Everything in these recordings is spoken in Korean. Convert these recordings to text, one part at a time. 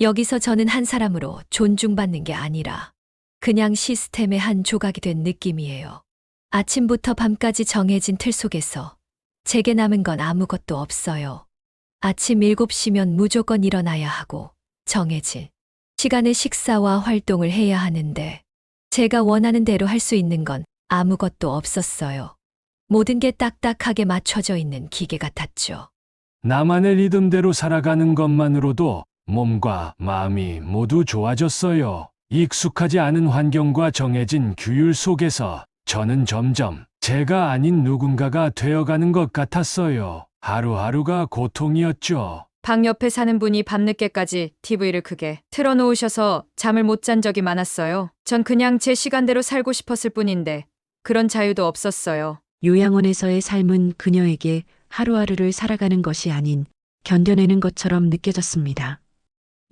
여기서 저는 한 사람으로 존중받는 게 아니라 그냥 시스템의 한 조각이 된 느낌이에요. 아침부터 밤까지 정해진 틀 속에서 제게 남은 건 아무것도 없어요. 아침 7시면 무조건 일어나야 하고 정해진 시간에 식사와 활동을 해야 하는데 제가 원하는 대로 할 수 있는 건 아무것도 없었어요. 모든 게 딱딱하게 맞춰져 있는 기계 같았죠. 나만의 리듬대로 살아가는 것만으로도 몸과 마음이 모두 좋아졌어요. 익숙하지 않은 환경과 정해진 규율 속에서 저는 점점 제가 아닌 누군가가 되어가는 것 같았어요. 하루하루가 고통이었죠. 방 옆에 사는 분이 밤늦게까지 TV를 크게 틀어놓으셔서 잠을 못 잔 적이 많았어요. 전 그냥 제 시간대로 살고 싶었을 뿐인데 그런 자유도 없었어요. 요양원에서의 삶은 그녀에게 하루하루를 살아가는 것이 아닌 견뎌내는 것처럼 느껴졌습니다.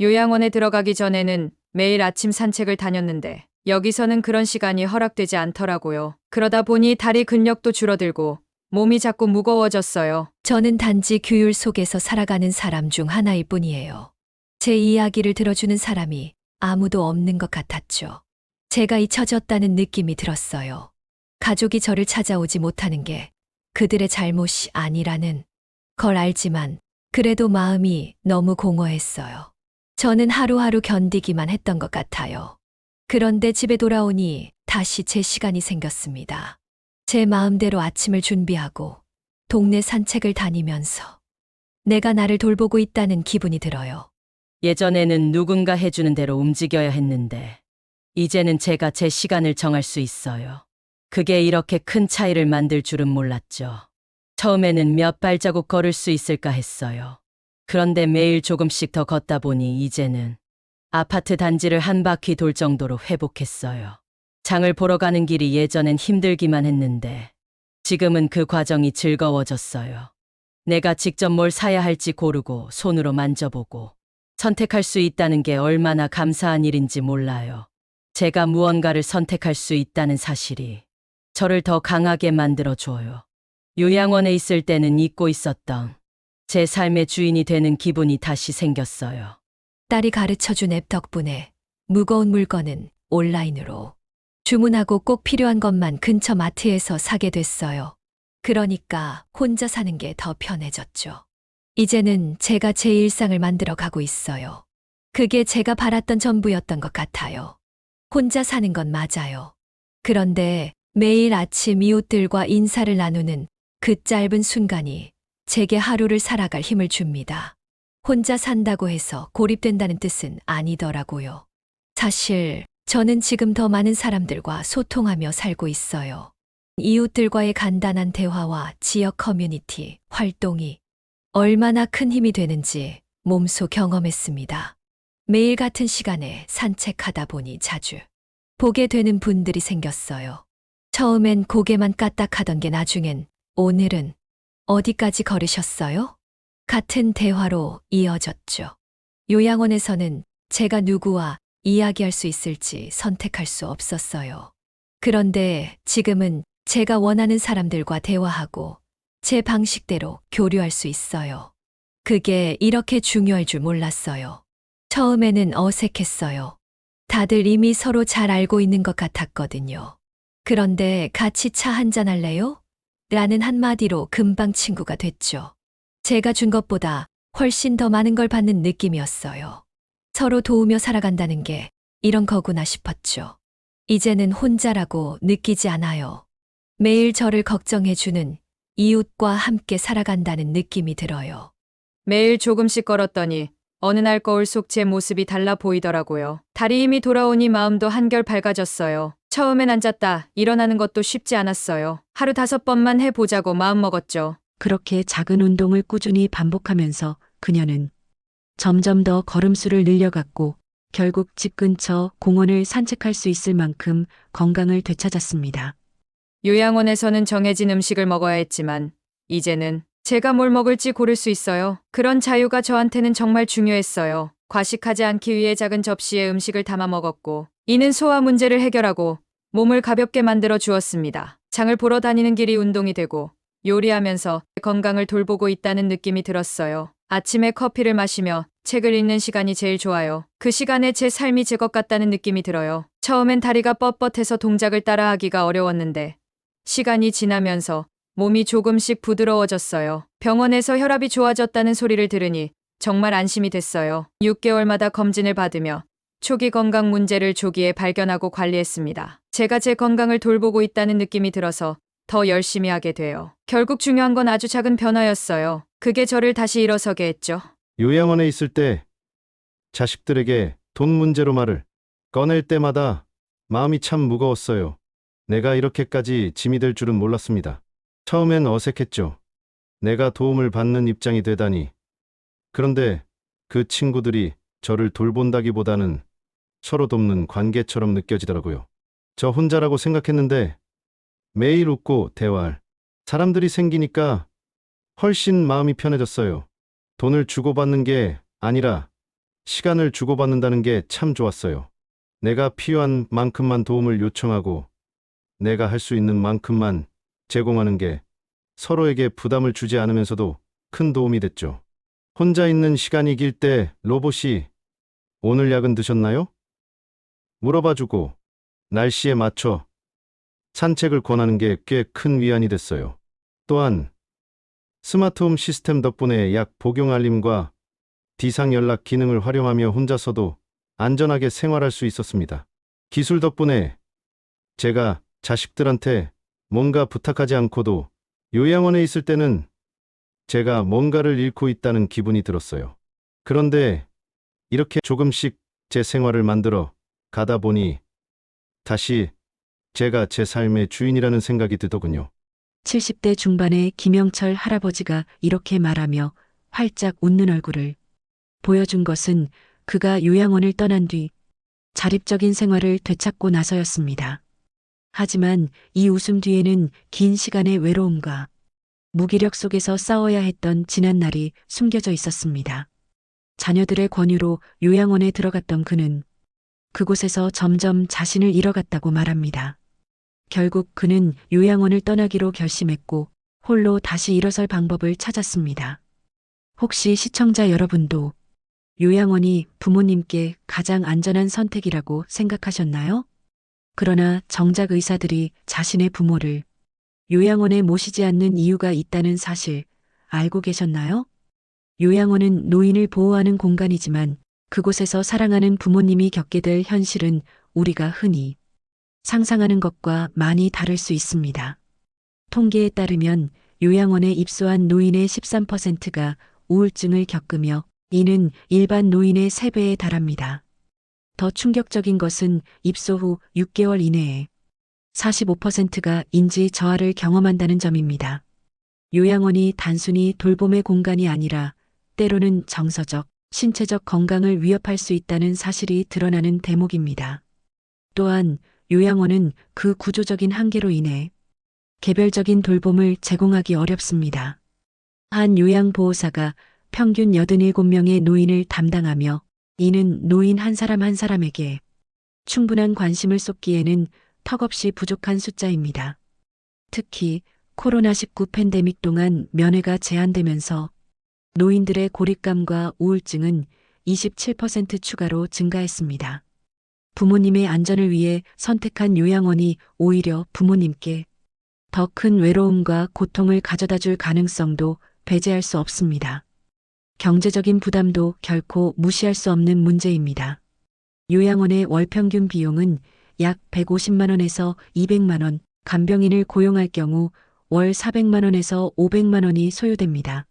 요양원에 들어가기 전에는 매일 아침 산책을 다녔는데 여기서는 그런 시간이 허락되지 않더라고요. 그러다 보니 다리 근력도 줄어들고 몸이 자꾸 무거워졌어요. 저는 단지 규율 속에서 살아가는 사람 중 하나일 뿐이에요. 제 이야기를 들어주는 사람이 아무도 없는 것 같았죠. 제가 잊혀졌다는 느낌이 들었어요. 가족이 저를 찾아오지 못하는 게 그들의 잘못이 아니라는 걸 알지만 그래도 마음이 너무 공허했어요. 저는 하루하루 견디기만 했던 것 같아요. 그런데 집에 돌아오니 다시 제 시간이 생겼습니다. 제 마음대로 아침을 준비하고 동네 산책을 다니면서 내가 나를 돌보고 있다는 기분이 들어요. 예전에는 누군가 해주는 대로 움직여야 했는데, 이제는 제가 제 시간을 정할 수 있어요. 그게 이렇게 큰 차이를 만들 줄은 몰랐죠. 처음에는 몇 발자국 걸을 수 있을까 했어요. 그런데 매일 조금씩 더 걷다 보니 이제는 아파트 단지를 한 바퀴 돌 정도로 회복했어요. 장을 보러 가는 길이 예전엔 힘들기만 했는데, 지금은 그 과정이 즐거워졌어요. 내가 직접 뭘 사야 할지 고르고 손으로 만져보고 선택할 수 있다는 게 얼마나 감사한 일인지 몰라요. 제가 무언가를 선택할 수 있다는 사실이 저를 더 강하게 만들어줘요. 요양원에 있을 때는 잊고 있었던 제 삶의 주인이 되는 기분이 다시 생겼어요. 딸이 가르쳐준 앱 덕분에 무거운 물건은 온라인으로 주문하고 꼭 필요한 것만 근처 마트에서 사게 됐어요. 그러니까 혼자 사는 게 더 편해졌죠. 이제는 제가 제 일상을 만들어 가고 있어요. 그게 제가 바랐던 전부였던 것 같아요. 혼자 사는 건 맞아요. 그런데 매일 아침 이웃들과 인사를 나누는 그 짧은 순간이 제게 하루를 살아갈 힘을 줍니다. 혼자 산다고 해서 고립된다는 뜻은 아니더라고요. 사실 저는 지금 더 많은 사람들과 소통하며 살고 있어요. 이웃들과의 간단한 대화와 지역 커뮤니티 활동이 얼마나 큰 힘이 되는지 몸소 경험했습니다. 매일 같은 시간에 산책하다 보니 자주 보게 되는 분들이 생겼어요. 처음엔 고개만 까딱하던 게 나중엔 오늘은 어디까지 걸으셨어요? 같은 대화로 이어졌죠. 요양원에서는 제가 누구와 이야기할 수 있을지 선택할 수 없었어요. 그런데 지금은 제가 원하는 사람들과 대화하고 제 방식대로 교류할 수 있어요. 그게 이렇게 중요할 줄 몰랐어요. 처음에는 어색했어요. 다들 이미 서로 잘 알고 있는 것 같았거든요. 그런데 같이 차 한잔 할래요? 라는 한마디로 금방 친구가 됐죠. 제가 준 것보다 훨씬 더 많은 걸 받는 느낌이었어요. 서로 도우며 살아간다는 게 이런 거구나 싶었죠. 이제는 혼자라고 느끼지 않아요. 매일 저를 걱정해주는 이웃과 함께 살아간다는 느낌이 들어요. 매일 조금씩 걸었더니 어느 날 거울 속 제 모습이 달라 보이더라고요. 다리 힘이 돌아오니 마음도 한결 밝아졌어요. 처음엔 앉았다 일어나는 것도 쉽지 않았어요. 하루 다섯 번만 해보자고 마음먹었죠. 그렇게 작은 운동을 꾸준히 반복하면서 그녀는 점점 더 걸음수를 늘려갔고 결국 집 근처 공원을 산책할 수 있을 만큼 건강을 되찾았습니다. 요양원에서는 정해진 음식을 먹어야 했지만 이제는 제가 뭘 먹을지 고를 수 있어요. 그런 자유가 저한테는 정말 중요했어요. 과식하지 않기 위해 작은 접시에 음식을 담아 먹었고 이는 소화 문제를 해결하고 몸을 가볍게 만들어 주었습니다. 장을 보러 다니는 길이 운동이 되고 요리하면서 건강을 돌보고 있다는 느낌이 들었어요. 아침에 커피를 마시며 책을 읽는 시간이 제일 좋아요. 그 시간에 제 삶이 제 것 같다는 느낌이 들어요. 처음엔 다리가 뻣뻣해서 동작을 따라하기가 어려웠는데 시간이 지나면서 몸이 조금씩 부드러워졌어요. 병원에서 혈압이 좋아졌다는 소리를 들으니 정말 안심이 됐어요. 6개월마다 검진을 받으며 초기 건강 문제를 조기에 발견하고 관리했습니다. 제가 제 건강을 돌보고 있다는 느낌이 들어서 더 열심히 하게 돼요. 결국 중요한 건 아주 작은 변화였어요. 그게 저를 다시 일어서게 했죠. 요양원에 있을 때 자식들에게 돈 문제로 말을 꺼낼 때마다 마음이 참 무거웠어요. 내가 이렇게까지 짐이 될 줄은 몰랐습니다. 처음엔 어색했죠. 내가 도움을 받는 입장이 되다니. 그런데 그 친구들이 저를 돌본다기보다는 서로 돕는 관계처럼 느껴지더라고요. 저 혼자라고 생각했는데 매일 웃고 대화할 사람들이 생기니까 훨씬 마음이 편해졌어요. 돈을 주고받는 게 아니라 시간을 주고받는다는 게 참 좋았어요. 내가 필요한 만큼만 도움을 요청하고 내가 할 수 있는 만큼만 제공하는 게 서로에게 부담을 주지 않으면서도 큰 도움이 됐죠. 혼자 있는 시간이 길 때 로봇이 오늘 약은 드셨나요? 물어봐주고 날씨에 맞춰 산책을 권하는 게 꽤 큰 위안이 됐어요. 또한 스마트홈 시스템 덕분에 약 복용 알림과 비상 연락 기능을 활용하며 혼자서도 안전하게 생활할 수 있었습니다. 기술 덕분에 제가 자식들한테 뭔가 부탁하지 않고도 요양원에 있을 때는 제가 뭔가를 잃고 있다는 기분이 들었어요. 그런데 이렇게 조금씩 제 생활을 만들어 가다 보니 다시 제가 제 삶의 주인이라는 생각이 들더군요. 70대 중반의 김영철 할아버지가 이렇게 말하며 활짝 웃는 얼굴을 보여준 것은 그가 요양원을 떠난 뒤 자립적인 생활을 되찾고 나서였습니다. 하지만 이 웃음 뒤에는 긴 시간의 외로움과 무기력 속에서 싸워야 했던 지난 날이 숨겨져 있었습니다. 자녀들의 권유로 요양원에 들어갔던 그는 그곳에서 점점 자신을 잃어갔다고 말합니다. 결국 그는 요양원을 떠나기로 결심했고 홀로 다시 일어설 방법을 찾았습니다. 혹시 시청자 여러분도 요양원이 부모님께 가장 안전한 선택이라고 생각하셨나요? 그러나 정작 의사들이 자신의 부모를 요양원에 모시지 않는 이유가 있다는 사실 알고 계셨나요? 요양원은 노인을 보호하는 공간이지만 그곳에서 사랑하는 부모님이 겪게 될 현실은 우리가 흔히 상상하는 것과 많이 다를 수 있습니다. 통계에 따르면 요양원에 입소한 노인의 13%가 우울증을 겪으며 이는 일반 노인의 3배에 달합니다. 더 충격적인 것은 입소 후 6개월 이내에 45%가 인지 저하를 경험한다는 점입니다. 요양원이 단순히 돌봄의 공간이 아니라 때로는 정서적, 신체적 건강을 위협할 수 있다는 사실이 드러나는 대목입니다. 또한 요양원은 그 구조적인 한계로 인해 개별적인 돌봄을 제공하기 어렵습니다. 한 요양보호사가 평균 87명의 노인을 담당하며 이는 노인 한 사람 한 사람에게 충분한 관심을 쏟기에는 턱없이 부족한 숫자입니다. 특히 코로나19 팬데믹 동안 면회가 제한되면서 노인들의 고립감과 우울증은 27% 추가로 증가했습니다. 부모님의 안전을 위해 선택한 요양원이 오히려 부모님께 더 큰 외로움과 고통을 가져다 줄 가능성도 배제할 수 없습니다. 경제적인 부담도 결코 무시할 수 없는 문제입니다. 요양원의 월 평균 비용은 약 150만원에서 200만원, 간병인을 고용할 경우 월 400만원에서 500만원이 소요됩니다.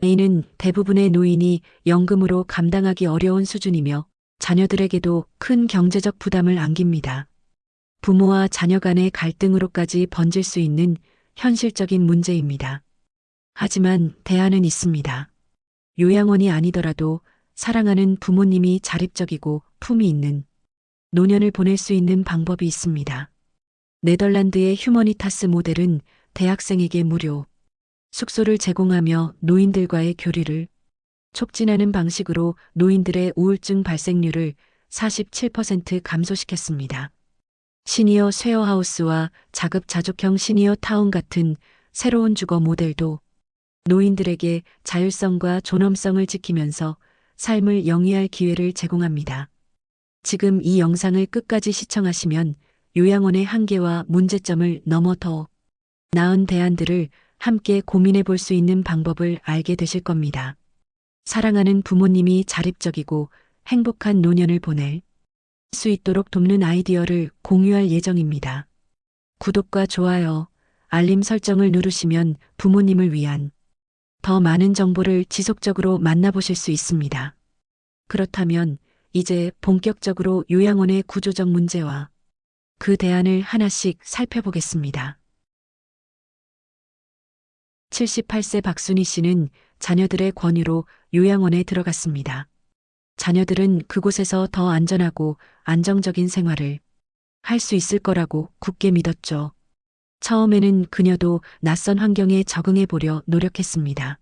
이는 대부분의 노인이 연금으로 감당하기 어려운 수준이며 자녀들에게도 큰 경제적 부담을 안깁니다. 부모와 자녀 간의 갈등으로까지 번질 수 있는 현실적인 문제입니다. 하지만 대안은 있습니다. 요양원이 아니더라도 사랑하는 부모님이 자립적이고 품이 있는 노년을 보낼 수 있는 방법이 있습니다. 네덜란드의 휴머니타스 모델은 대학생에게 무료 숙소를 제공하며 노인들과의 교류를 촉진하는 방식으로 노인들의 우울증 발생률을 47% 감소시켰습니다. 시니어 쉐어하우스와 자급자족형 시니어 타운 같은 새로운 주거 모델도 노인들에게 자율성과 존엄성을 지키면서 삶을 영위할 기회를 제공합니다. 지금 이 영상을 끝까지 시청하시면 요양원의 한계와 문제점을 넘어 더 나은 대안들을 함께 고민해 볼 수 있는 방법을 알게 되실 겁니다. 사랑하는 부모님이 자립적이고 행복한 노년을 보낼 수 있도록 돕는 아이디어를 공유할 예정입니다. 구독과 좋아요, 알림 설정을 누르시면 부모님을 위한 더 많은 정보를 지속적으로 만나보실 수 있습니다. 그렇다면 이제 본격적으로 요양원의 구조적 문제와 그 대안을 하나씩 살펴보겠습니다. 78세 박순희 씨는 자녀들의 권유로 요양원에 들어갔습니다. 자녀들은 그곳에서 더 안전하고 안정적인 생활을 할 수 있을 거라고 굳게 믿었죠. 처음에는 그녀도 낯선 환경에 적응해 보려 노력했습니다.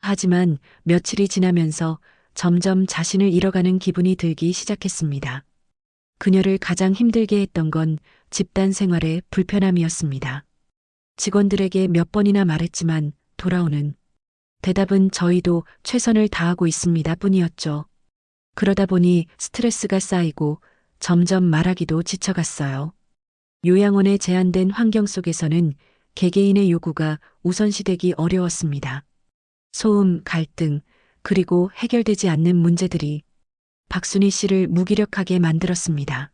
하지만 며칠이 지나면서 점점 자신을 잃어가는 기분이 들기 시작했습니다. 그녀를 가장 힘들게 했던 건 집단 생활의 불편함이었습니다. 직원들에게 몇 번이나 말했지만 돌아오는 대답은 저희도 최선을 다하고 있습니다 뿐이었죠. 그러다 보니 스트레스가 쌓이고 점점 말하기도 지쳐갔어요. 요양원의 제한된 환경 속에서는 개개인의 요구가 우선시되기 어려웠습니다. 소음, 갈등, 그리고 해결되지 않는 문제들이 박순희 씨를 무기력하게 만들었습니다.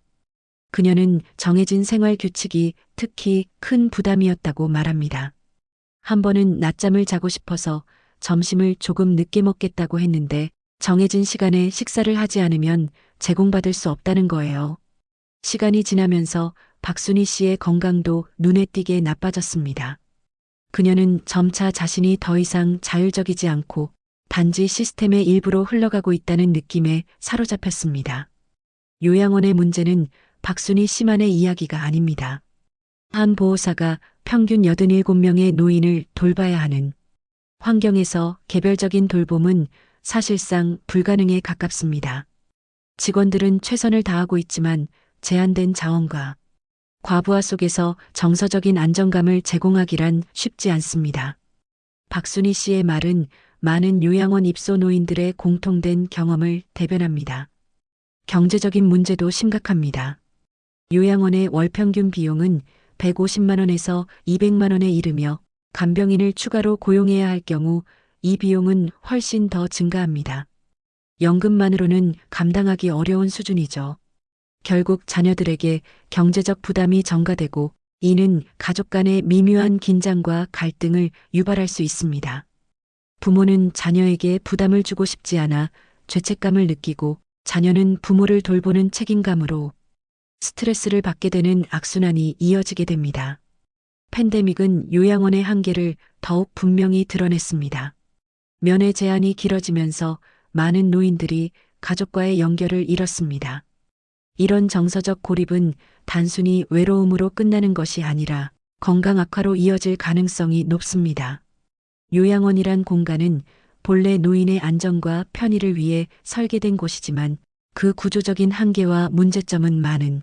그녀는 정해진 생활 규칙이 특히 큰 부담이었다고 말합니다. 한 번은 낮잠을 자고 싶어서 점심을 조금 늦게 먹겠다고 했는데 정해진 시간에 식사를 하지 않으면 제공받을 수 없다는 거예요. 시간이 지나면서 박순희 씨의 건강도 눈에 띄게 나빠졌습니다. 그녀는 점차 자신이 더 이상 자율적이지 않고 단지 시스템의 일부로 흘러가고 있다는 느낌에 사로잡혔습니다. 요양원의 문제는 박순희 씨만의 이야기가 아닙니다. 한 보호사가 평균 87명의 노인을 돌봐야 하는 환경에서 개별적인 돌봄은 사실상 불가능에 가깝습니다. 직원들은 최선을 다하고 있지만 제한된 자원과 과부하 속에서 정서적인 안정감을 제공하기란 쉽지 않습니다. 박순희 씨의 말은 많은 요양원 입소 노인들의 공통된 경험을 대변합니다. 경제적인 문제도 심각합니다. 요양원의 월 평균 비용은 150만원에서 200만원에 이르며 간병인을 추가로 고용해야 할 경우 이 비용은 훨씬 더 증가합니다. 연금만으로는 감당하기 어려운 수준이죠. 결국 자녀들에게 경제적 부담이 전가되고 이는 가족 간의 미묘한 긴장과 갈등을 유발할 수 있습니다. 부모는 자녀에게 부담을 주고 싶지 않아 죄책감을 느끼고 자녀는 부모를 돌보는 책임감으로 스트레스를 받게 되는 악순환이 이어지게 됩니다. 팬데믹은 요양원의 한계를 더욱 분명히 드러냈습니다. 면회 제한이 길어지면서 많은 노인들이 가족과의 연결을 잃었습니다. 이런 정서적 고립은 단순히 외로움으로 끝나는 것이 아니라 건강 악화로 이어질 가능성이 높습니다. 요양원이란 공간은 본래 노인의 안전과 편의를 위해 설계된 곳이지만 그 구조적인 한계와 문제점은 많은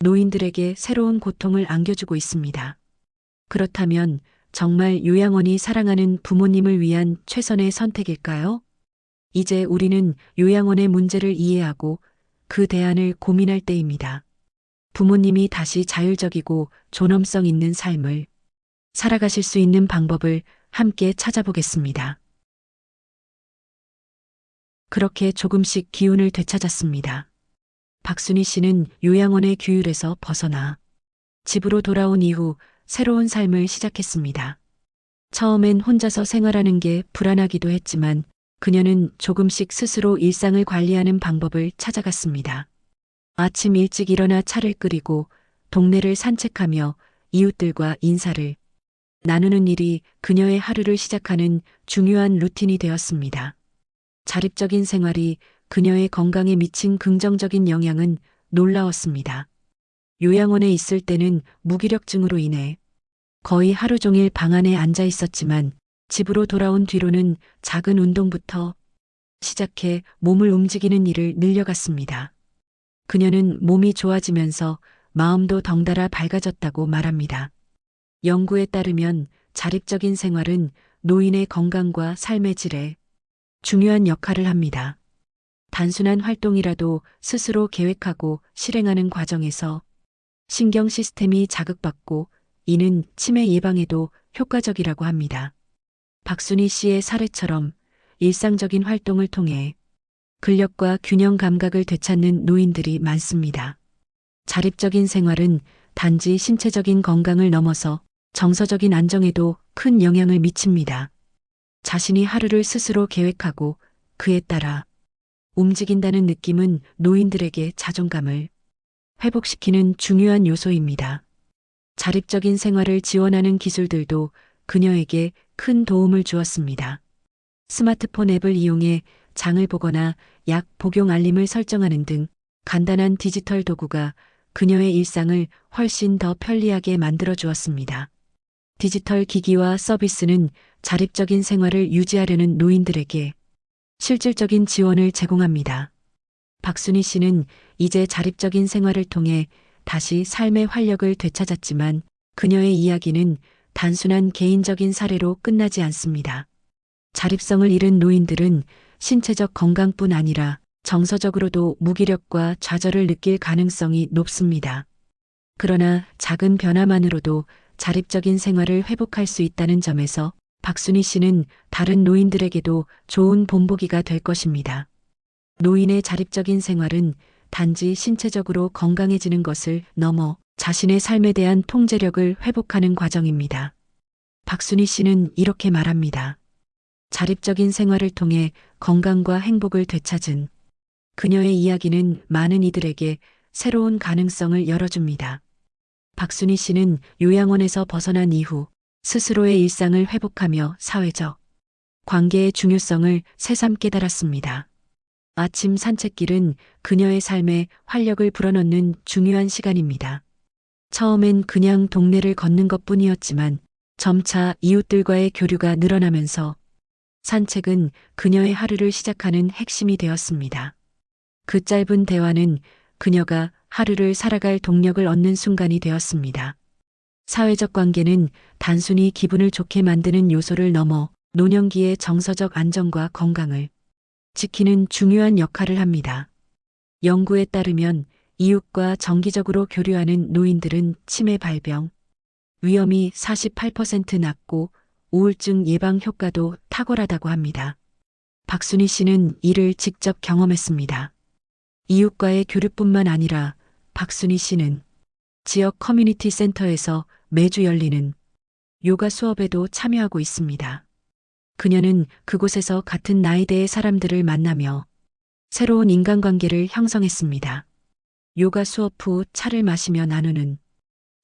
노인들에게 새로운 고통을 안겨주고 있습니다. 그렇다면 정말 요양원이 사랑하는 부모님을 위한 최선의 선택일까요? 이제 우리는 요양원의 문제를 이해하고 그 대안을 고민할 때입니다. 부모님이 다시 자율적이고 존엄성 있는 삶을 살아가실 수 있는 방법을 함께 찾아보겠습니다. 그렇게 조금씩 기운을 되찾았습니다. 박순희 씨는 요양원의 규율에서 벗어나 집으로 돌아온 이후 새로운 삶을 시작했습니다. 처음엔 혼자서 생활하는 게 불안하기도 했지만 그녀는 조금씩 스스로 일상을 관리하는 방법을 찾아갔습니다. 아침 일찍 일어나 차를 끓이고 동네를 산책하며 이웃들과 인사를 나누는 일이 그녀의 하루를 시작하는 중요한 루틴이 되었습니다. 자립적인 생활이 그녀의 건강에 미친 긍정적인 영향은 놀라웠습니다. 요양원에 있을 때는 무기력증으로 인해 거의 하루 종일 방 안에 앉아 있었지만 집으로 돌아온 뒤로는 작은 운동부터 시작해 몸을 움직이는 일을 늘려갔습니다. 그녀는 몸이 좋아지면서 마음도 덩달아 밝아졌다고 말합니다. 연구에 따르면 자립적인 생활은 노인의 건강과 삶의 질에 중요한 역할을 합니다. 단순한 활동이라도 스스로 계획하고 실행하는 과정에서 신경 시스템이 자극받고 이는 치매 예방에도 효과적이라고 합니다. 박순희 씨의 사례처럼 일상적인 활동을 통해 근력과 균형 감각을 되찾는 노인들이 많습니다. 자립적인 생활은 단지 신체적인 건강을 넘어서 정서적인 안정에도 큰 영향을 미칩니다. 자신이 하루를 스스로 계획하고 그에 따라 움직인다는 느낌은 노인들에게 자존감을 회복시키는 중요한 요소입니다. 자립적인 생활을 지원하는 기술들도 그녀에게 큰 도움을 주었습니다. 스마트폰 앱을 이용해 장을 보거나 약 복용 알림을 설정하는 등 간단한 디지털 도구가 그녀의 일상을 훨씬 더 편리하게 만들어 주었습니다. 디지털 기기와 서비스는 자립적인 생활을 유지하려는 노인들에게 실질적인 지원을 제공합니다. 박순희 씨는 이제 자립적인 생활을 통해 다시 삶의 활력을 되찾았지만 그녀의 이야기는 단순한 개인적인 사례로 끝나지 않습니다. 자립성을 잃은 노인들은 신체적 건강뿐 아니라 정서적으로도 무기력과 좌절을 느낄 가능성이 높습니다. 그러나 작은 변화만으로도 자립적인 생활을 회복할 수 있다는 점에서 박순희 씨는 다른 노인들에게도 좋은 본보기가 될 것입니다. 노인의 자립적인 생활은 단지 신체적으로 건강해지는 것을 넘어 자신의 삶에 대한 통제력을 회복하는 과정입니다. 박순희 씨는 이렇게 말합니다. 자립적인 생활을 통해 건강과 행복을 되찾은 그녀의 이야기는 많은 이들에게 새로운 가능성을 열어줍니다. 박순희 씨는 요양원에서 벗어난 이후 스스로의 일상을 회복하며 사회적 관계의 중요성을 새삼 깨달았습니다. 아침 산책길은 그녀의 삶에 활력을 불어넣는 중요한 시간입니다. 처음엔 그냥 동네를 걷는 것 뿐이었지만 점차 이웃들과의 교류가 늘어나면서 산책은 그녀의 하루를 시작하는 핵심이 되었습니다. 그 짧은 대화는 그녀가 하루를 살아갈 동력을 얻는 순간이 되었습니다. 사회적 관계는 단순히 기분을 좋게 만드는 요소를 넘어 노년기의 정서적 안정과 건강을 지키는 중요한 역할을 합니다. 연구에 따르면 이웃과 정기적으로 교류하는 노인들은 치매 발병 위험이 48% 낮고 우울증 예방 효과도 탁월하다고 합니다. 박순희 씨는 이를 직접 경험했습니다. 이웃과의 교류뿐만 아니라 박순희 씨는 지역 커뮤니티 센터에서 매주 열리는 요가 수업에도 참여하고 있습니다. 그녀는 그곳에서 같은 나이대의 사람들을 만나며 새로운 인간관계를 형성했습니다. 요가 수업 후 차를 마시며 나누는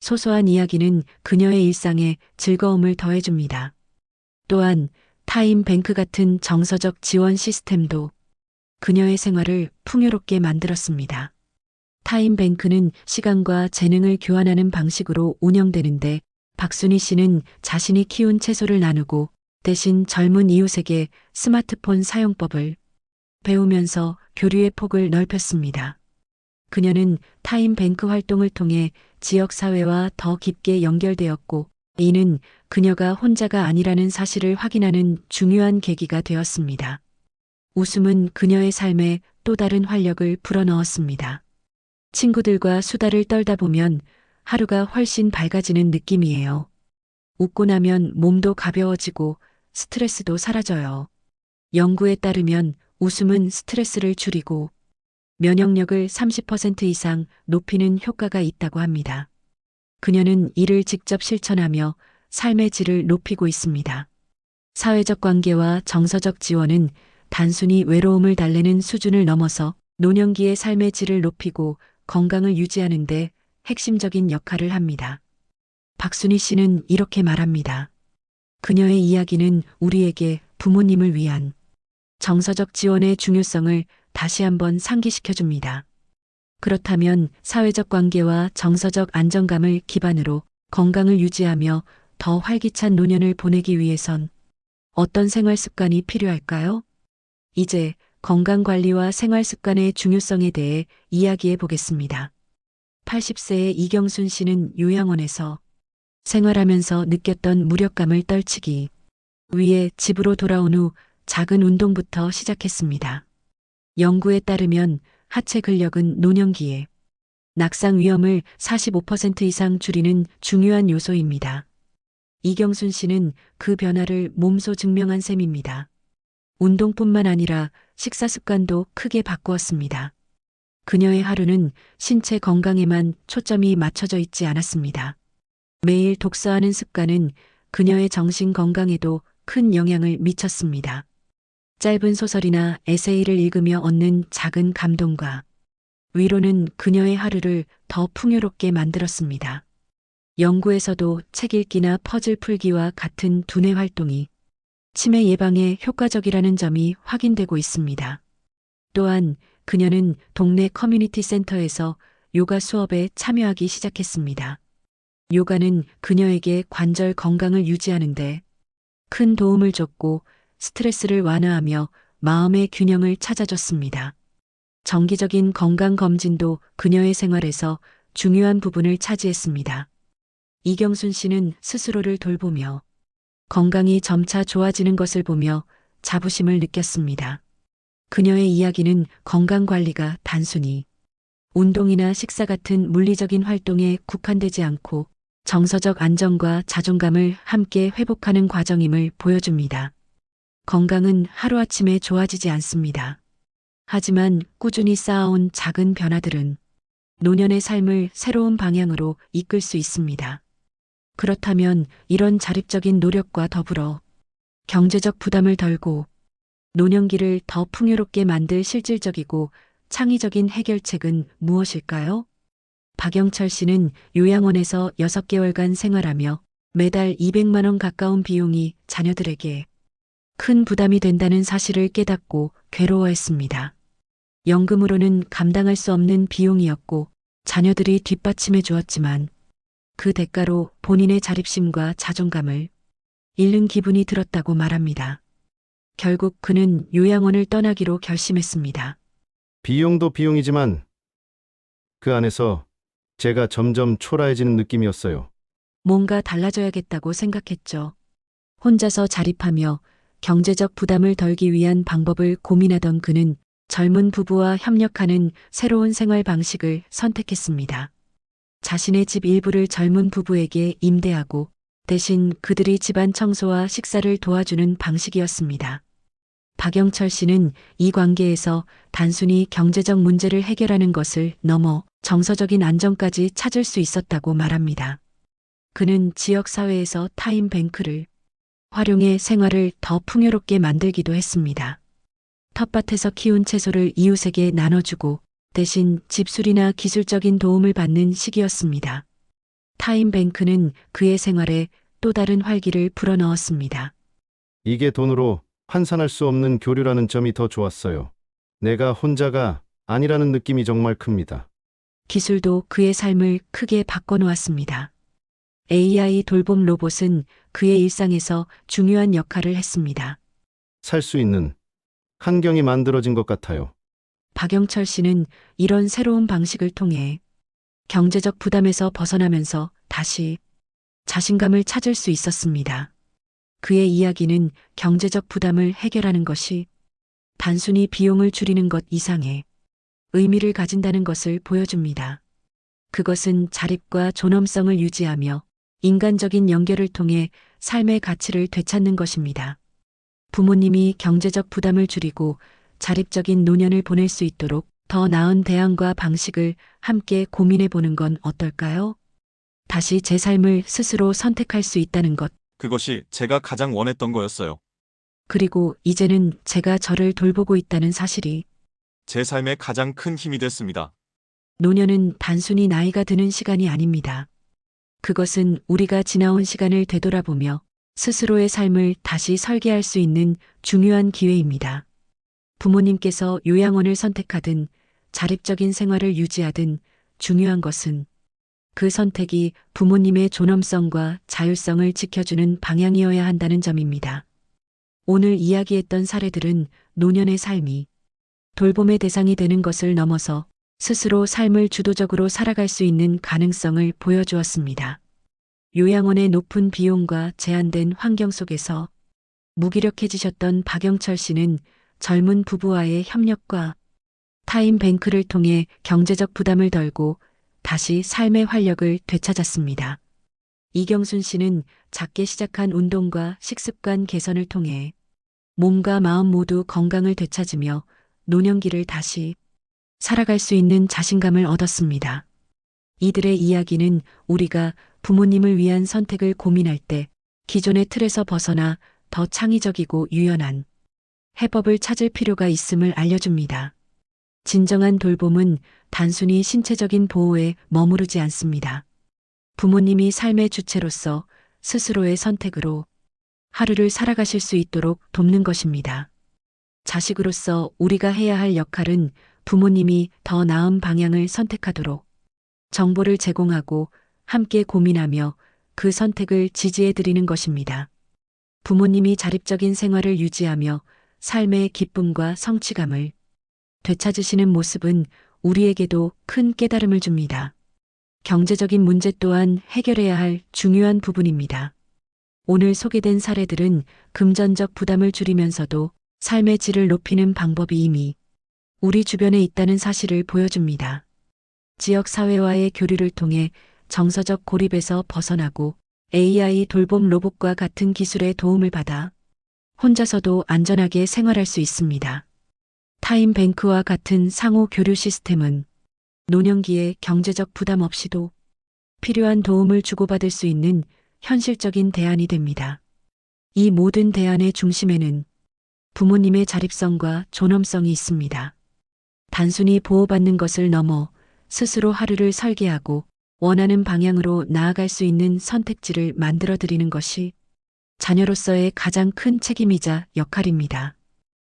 소소한 이야기는 그녀의 일상에 즐거움을 더해줍니다. 또한 타임뱅크 같은 정서적 지원 시스템도 그녀의 생활을 풍요롭게 만들었습니다. 타임뱅크는 시간과 재능을 교환하는 방식으로 운영되는데 박순희 씨는 자신이 키운 채소를 나누고 대신 젊은 이웃에게 스마트폰 사용법을 배우면서 교류의 폭을 넓혔습니다. 그녀는 타임뱅크 활동을 통해 지역사회와 더 깊게 연결되었고 이는 그녀가 혼자가 아니라는 사실을 확인하는 중요한 계기가 되었습니다. 웃음은 그녀의 삶에 또 다른 활력을 불어넣었습니다. 친구들과 수다를 떨다 보면 하루가 훨씬 밝아지는 느낌이에요. 웃고 나면 몸도 가벼워지고 스트레스도 사라져요. 연구에 따르면 웃음은 스트레스를 줄이고 면역력을 30% 이상 높이는 효과가 있다고 합니다. 그녀는 이를 직접 실천하며 삶의 질을 높이고 있습니다. 사회적 관계와 정서적 지원은 단순히 외로움을 달래는 수준을 넘어서 노년기의 삶의 질을 높이고 건강을 유지하는 데 핵심적인 역할을 합니다. 박순희 씨는 이렇게 말합니다. 그녀의 이야기는 우리에게 부모님을 위한 정서적 지원의 중요성을 다시 한번 상기시켜 줍니다. 그렇다면 사회적 관계와 정서적 안정감을 기반으로 건강을 유지하며 더 활기찬 노년을 보내기 위해선 어떤 생활 습관이 필요할까요? 이제 건강 관리와 생활 습관의 중요성에 대해 이야기해 보겠습니다. 80세의 이경순 씨는 요양원에서 생활하면서 느꼈던 무력감을 떨치기 위에 집으로 돌아온 후 작은 운동부터 시작했습니다. 연구에 따르면 하체 근력은 노년기에 낙상 위험을 45% 이상 줄이는 중요한 요소입니다. 이경순 씨는 그 변화를 몸소 증명한 셈입니다. 운동뿐만 아니라 식사 습관도 크게 바꾸었습니다. 그녀의 하루는 신체 건강에만 초점이 맞춰져 있지 않았습니다. 매일 독서하는 습관은 그녀의 정신 건강에도 큰 영향을 미쳤습니다. 짧은 소설이나 에세이를 읽으며 얻는 작은 감동과 위로는 그녀의 하루를 더 풍요롭게 만들었습니다. 연구에서도 책 읽기나 퍼즐 풀기와 같은 두뇌 활동이 치매 예방에 효과적이라는 점이 확인되고 있습니다. 또한 그녀는 동네 커뮤니티 센터에서 요가 수업에 참여하기 시작했습니다. 요가는 그녀에게 관절 건강을 유지하는데 큰 도움을 줬고 스트레스를 완화하며 마음의 균형을 찾아줬습니다. 정기적인 건강 검진도 그녀의 생활에서 중요한 부분을 차지했습니다. 이경순 씨는 스스로를 돌보며 건강이 점차 좋아지는 것을 보며 자부심을 느꼈습니다. 그녀의 이야기는 건강 관리가 단순히 운동이나 식사 같은 물리적인 활동에 국한되지 않고 정서적 안정과 자존감을 함께 회복하는 과정임을 보여줍니다. 건강은 하루아침에 좋아지지 않습니다. 하지만 꾸준히 쌓아온 작은 변화들은 노년의 삶을 새로운 방향으로 이끌 수 있습니다. 그렇다면 이런 자립적인 노력과 더불어 경제적 부담을 덜고 노년기를 더 풍요롭게 만들 실질적이고 창의적인 해결책은 무엇일까요? 박영철 씨는 요양원에서 6개월간 생활하며 매달 200만 원 가까운 비용이 자녀들에게 큰 부담이 된다는 사실을 깨닫고 괴로워했습니다. 연금으로는 감당할 수 없는 비용이었고 자녀들이 뒷받침해 주었지만 그 대가로 본인의 자립심과 자존감을 잃는 기분이 들었다고 말합니다. 결국 그는 요양원을 떠나기로 결심했습니다. 비용도 비용이지만 그 안에서 제가 점점 초라해지는 느낌이었어요. 뭔가 달라져야겠다고 생각했죠. 혼자서 자립하며 경제적 부담을 덜기 위한 방법을 고민하던 그는 젊은 부부와 협력하는 새로운 생활 방식을 선택했습니다. 자신의 집 일부를 젊은 부부에게 임대하고 대신 그들이 집안 청소와 식사를 도와주는 방식이었습니다. 박영철 씨는 이 관계에서 단순히 경제적 문제를 해결하는 것을 넘어 정서적인 안정까지 찾을 수 있었다고 말합니다. 그는 지역 사회에서 타임뱅크를 활용해 생활을 더 풍요롭게 만들기도 했습니다. 텃밭에서 키운 채소를 이웃에게 나눠주고 대신 집수리나 기술적인 도움을 받는 시기였습니다. 타임뱅크는 그의 생활에 또 다른 활기를 불어넣었습니다. 이게 돈으로 환산할 수 없는 교류라는 점이 더 좋았어요. 내가 혼자가 아니라는 느낌이 정말 큽니다. 기술도 그의 삶을 크게 바꿔놓았습니다. AI 돌봄 로봇은 그의 일상에서 중요한 역할을 했습니다. 살 수 있는 환경이 만들어진 것 같아요. 박영철 씨는 이런 새로운 방식을 통해 경제적 부담에서 벗어나면서 다시 자신감을 찾을 수 있었습니다. 그의 이야기는 경제적 부담을 해결하는 것이 단순히 비용을 줄이는 것 이상의 의미를 가진다는 것을 보여줍니다. 그것은 자립과 존엄성을 유지하며 인간적인 연결을 통해 삶의 가치를 되찾는 것입니다. 부모님이 경제적 부담을 줄이고 자립적인 노년을 보낼 수 있도록 더 나은 대안과 방식을 함께 고민해 보는 건 어떨까요? 다시 제 삶을 스스로 선택할 수 있다는 것, 그것이 제가 가장 원했던 거였어요. 그리고 이제는 제가 저를 돌보고 있다는 사실이 제 삶의 가장 큰 힘이 됐습니다. 노년은 단순히 나이가 드는 시간이 아닙니다. 그것은 우리가 지나온 시간을 되돌아보며 스스로의 삶을 다시 설계할 수 있는 중요한 기회입니다. 부모님께서 요양원을 선택하든 자립적인 생활을 유지하든 중요한 것은 그 선택이 부모님의 존엄성과 자율성을 지켜주는 방향이어야 한다는 점입니다. 오늘 이야기했던 사례들은 노년의 삶이 돌봄의 대상이 되는 것을 넘어서 스스로 삶을 주도적으로 살아갈 수 있는 가능성을 보여주었습니다. 요양원의 높은 비용과 제한된 환경 속에서 무기력해지셨던 박영철 씨는 젊은 부부와의 협력과 타임뱅크를 통해 경제적 부담을 덜고 다시 삶의 활력을 되찾았습니다. 이경순 씨는 작게 시작한 운동과 식습관 개선을 통해 몸과 마음 모두 건강을 되찾으며 노년기를 다시 살아갈 수 있는 자신감을 얻었습니다. 이들의 이야기는 우리가 부모님을 위한 선택을 고민할 때 기존의 틀에서 벗어나 더 창의적이고 유연한 해법을 찾을 필요가 있음을 알려줍니다. 진정한 돌봄은 단순히 신체적인 보호에 머무르지 않습니다. 부모님이 삶의 주체로서 스스로의 선택으로 하루를 살아가실 수 있도록 돕는 것입니다. 자식으로서 우리가 해야 할 역할은 부모님이 더 나은 방향을 선택하도록 정보를 제공하고 함께 고민하며 그 선택을 지지해 드리는 것입니다. 부모님이 자립적인 생활을 유지하며 삶의 기쁨과 성취감을 되찾으시는 모습은 우리에게도 큰 깨달음을 줍니다. 경제적인 문제 또한 해결해야 할 중요한 부분입니다. 오늘 소개된 사례들은 금전적 부담을 줄이면서도 삶의 질을 높이는 방법이 이미 우리 주변에 있다는 사실을 보여줍니다. 지역 사회와의 교류를 통해 정서적 고립에서 벗어나고 AI 돌봄 로봇과 같은 기술의 도움을 받아 혼자서도 안전하게 생활할 수 있습니다. 타임뱅크와 같은 상호 교류 시스템은 노년기에 경제적 부담 없이도 필요한 도움을 주고받을 수 있는 현실적인 대안이 됩니다. 이 모든 대안의 중심에는 부모님의 자립성과 존엄성이 있습니다. 단순히 보호받는 것을 넘어 스스로 하루를 설계하고 원하는 방향으로 나아갈 수 있는 선택지를 만들어 드리는 것이 자녀로서의 가장 큰 책임이자 역할입니다.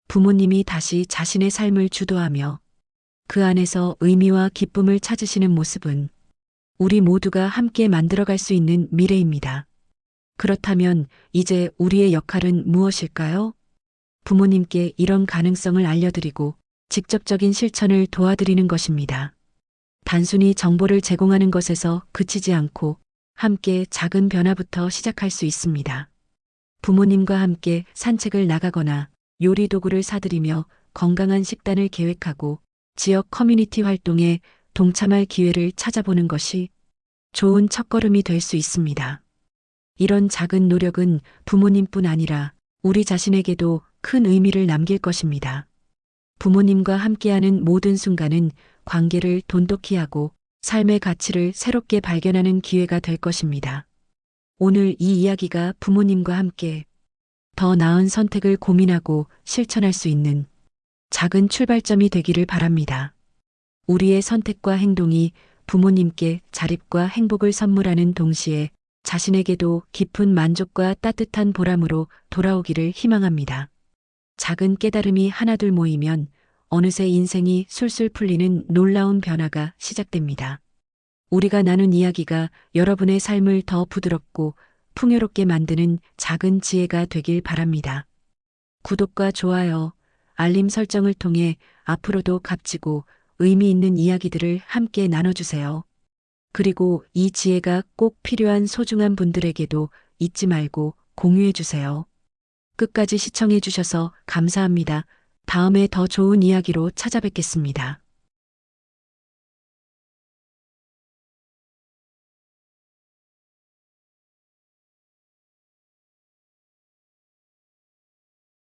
부모님이 다시 자신의 삶을 주도하며 그 안에서 의미와 기쁨을 찾으시는 모습은 우리 모두가 함께 만들어갈 수 있는 미래입니다. 그렇다면 이제 우리의 역할은 무엇일까요? 부모님께 이런 가능성을 알려드리고 직접적인 실천을 도와드리는 것입니다. 단순히 정보를 제공하는 것에서 그치지 않고 함께 작은 변화부터 시작할 수 있습니다. 부모님과 함께 산책을 나가거나 요리 도구를 사드리며 건강한 식단을 계획하고 지역 커뮤니티 활동에 동참할 기회를 찾아보는 것이 좋은 첫걸음이 될 수 있습니다. 이런 작은 노력은 부모님뿐 아니라 우리 자신에게도 큰 의미를 남길 것입니다. 부모님과 함께하는 모든 순간은 관계를 돈독히 하고 삶의 가치를 새롭게 발견하는 기회가 될 것입니다. 오늘 이 이야기가 부모님과 함께 더 나은 선택을 고민하고 실천할 수 있는 작은 출발점이 되기를 바랍니다. 우리의 선택과 행동이 부모님께 자립과 행복을 선물하는 동시에 자신에게도 깊은 만족과 따뜻한 보람으로 돌아오기를 희망합니다. 작은 깨달음이 하나둘 모이면 어느새 인생이 술술 풀리는 놀라운 변화가 시작됩니다. 우리가 나눈 이야기가 여러분의 삶을 더 부드럽고 풍요롭게 만드는 작은 지혜가 되길 바랍니다. 구독과 좋아요, 알림 설정을 통해 앞으로도 값지고 의미 있는 이야기들을 함께 나눠주세요. 그리고 이 지혜가 꼭 필요한 소중한 분들에게도 잊지 말고 공유해주세요. 끝까지 시청해주셔서 감사합니다. 다음에 더 좋은 이야기로 찾아뵙겠습니다.